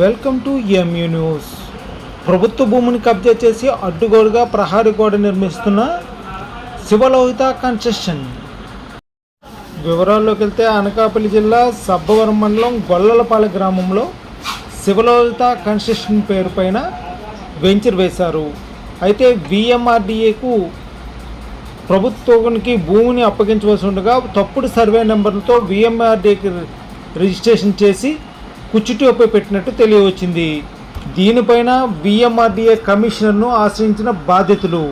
Welcome to Mu news ప్రభుత్వ భూమిని కబ్జా చేసి అడ్డుగోడుగా ప్రహారీ గోడ నిర్మిస్తున్న శివలోహిత కన్స్ట్రక్షన్. వివరాల్లోకి వెళ్తే అనకాపల్లి జిల్లా సబ్బవరం మండలం గొల్లలపాలె గ్రామంలో శివలోహిత కన్స్ట్రక్షన్ పేరు పైన వెంచర్ వేశారు. అయితే విఎంఆర్డిఏకు ప్రభుత్వానికి భూమిని అప్పగించవలసి ఉండగా తప్పుడు సర్వే నెంబర్లతో విఎంఆర్డీకి రిజిస్ట్రేషన్ చేసి కుచ్చుటోపై పెట్టినట్టు తెలియవచ్చింది. దీనిపైన బిఎంఆర్డీఏ కమిషనర్ను ఆశ్రయించిన బాధితులు.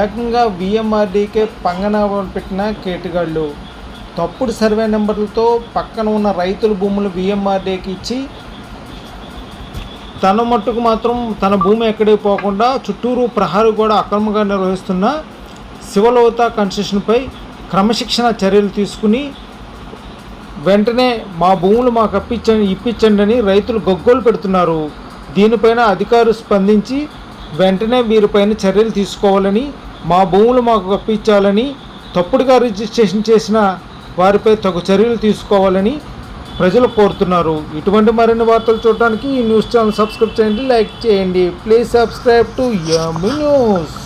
ఏకంగా విఎంఆర్డీకే పంగనామాలు పెట్టిన కేటుగాళ్ళు. తప్పుడు సర్వే నెంబర్లతో పక్కన ఉన్న రైతుల భూములు విఎంఆర్డీకి ఇచ్చి తన మట్టుకు మాత్రం తన భూమి ఎక్కడికి పోకుండా చుట్టూరు ప్రహారు కూడా అక్రమంగా నిర్వహిస్తున్న శివలోత కన్స్ట్రక్షన్పై క్రమశిక్షణ చర్యలు తీసుకుని వెంటనే మా భూములు మాకు అప్పించండి ఇప్పించండి అని రైతులు గొగ్గోలు పెడుతున్నారు. దీనిపైన అధికారులు స్పందించి వెంటనే వీరిపైన చర్యలు తీసుకోవాలని మా భూములు మాకు అప్పించాలని తప్పుడుగా రిజిస్ట్రేషన్ చేసిన వారిపై తగు చర్యలు తీసుకోవాలని ప్రజలు కోరుతున్నారు. ఇటువంటి మరిన్ని వార్తలు చూడడానికి ఈ న్యూస్ ఛానల్ సబ్స్క్రైబ్ చేయండి లైక్ చేయండి. Please subscribe to M news.